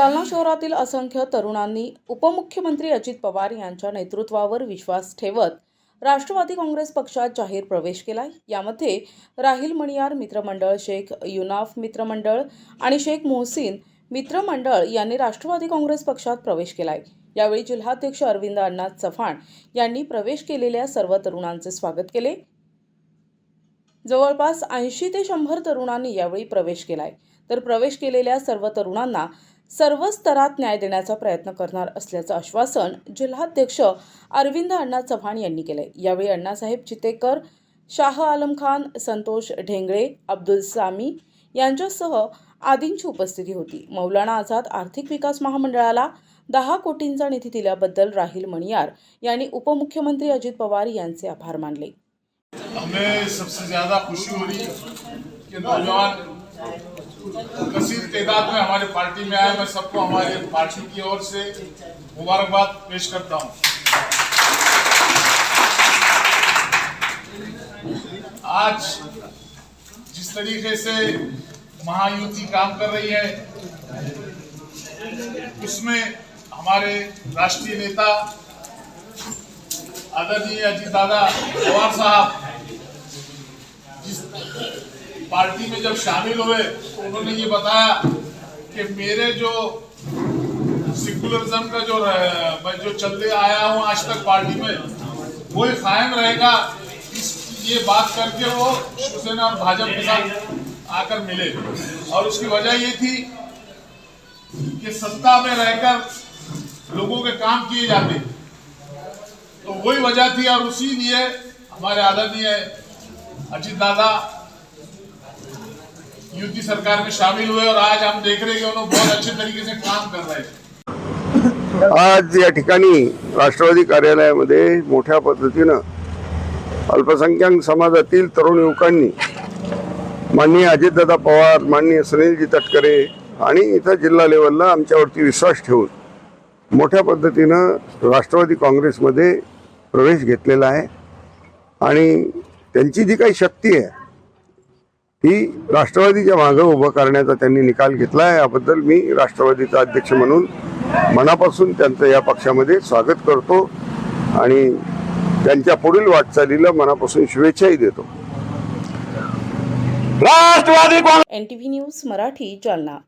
जालना शहरातील असंख्य तरुणांनी उपमुख्यमंत्री अजित पवार यांच्या नेतृत्वावर विश्वास ठेवत राष्ट्रवादी काँग्रेस पक्षात जाहीर प्रवेश केला यामध्ये राहिल मणियार मित्रमंडळ शेख युनाफ मित्रमंडळ आणि शेख मोहसिन मित्रमंडळ यांनी राष्ट्रवादी काँग्रेस पक्षात प्रवेश केला आहे यावेळी जिल्हाध्यक्ष अरविंद अण्णा चव्हाण यांनी प्रवेश केलेल्या सर्व तरुणांचे स्वागत केले. जवळपास ऐंशी ते शंभर तरुणांनी यावेळी प्रवेश केलाय. तर प्रवेश केलेल्या सर्व तरुणांना सर्व स्तरात न्याय देण्याचा प्रयत्न करणार असल्याचं आश्वासन जिल्हाध्यक्ष अरविंद अण्णा चव्हाण यांनी केले यावेळी अण्णासाहेब चितेकर शाह आलम खान संतोष ढेंगळे अब्दुल सामी यांच्यासह आदींची उपस्थिती होती. मौलाना आझाद आर्थिक विकास महामंडळाला दहा कोटींचा निधी दिल्याबद्दल राहील मणियार यांनी उपमुख्यमंत्री अजित पवार यांचे आभार मानले. हमें सबसे ज्यादा खुशी हो रही है कि नौजवान कसीर तादाद में हमारे पार्टी में आए, मैं सबको हमारे पार्टी की ओर से मुबारकबाद पेश करता हूँ। आज जिस तरीके से महायुति काम कर रही है, उसमें हमारे राष्ट्रीय नेता आदरणीय अजीत दादा पवार साहब पार्टी में जब शामिल हुए तो उन्होंने ये बताया कि मेरे जो सेकुलरिज्म का जो मैं जो चलते आया हूँ आज तक पार्टी में, वही कायम रहेगा। इस, ये बात करके वो शिवसेना और भाजपा के साथ आकर मिले। और उसकी वजह ये थी कि सत्ता में रहकर लोगों के काम किए जाते। तो वही वजह थी और उसी लिए हमारे आदरणीय अजित दादा युति सरकार में शामिल हुए और आज हम देख रहे हैं कि उन्होंने बहुत अच्छे तरीके से काम कर रहे हैं। आज या ठिकाणी राष्ट्रवादी कार्यालयामध्ये मोठ्या पद्धतीनं अल्पसंख्याक समाजातील तरुण युवकांनी माननीय अजितदादा पवार माननीय सुनीलजी तटकरे आणि इथं जिल्हा लेवलला आमच्यावरती विश्वास ठेवून मोठ्या पद्धतीनं राष्ट्रवादी काँग्रेसमध्ये प्रवेश घेतलेला आहे. आणि त्यांची जी काही शक्ती आहे ही राष्ट्रवादीच्या मागं उभं करण्याचा त्यांनी निकाल घेतला आहे याबद्दल मी राष्ट्रवादीचा अध्यक्ष म्हणून मनापासून त्यांचं या पक्षामध्ये स्वागत करतो आणि त्यांच्या पुढील वाटचालीला मनापासून शुभेच्छाही देतो. N T V news Marathi Jalna.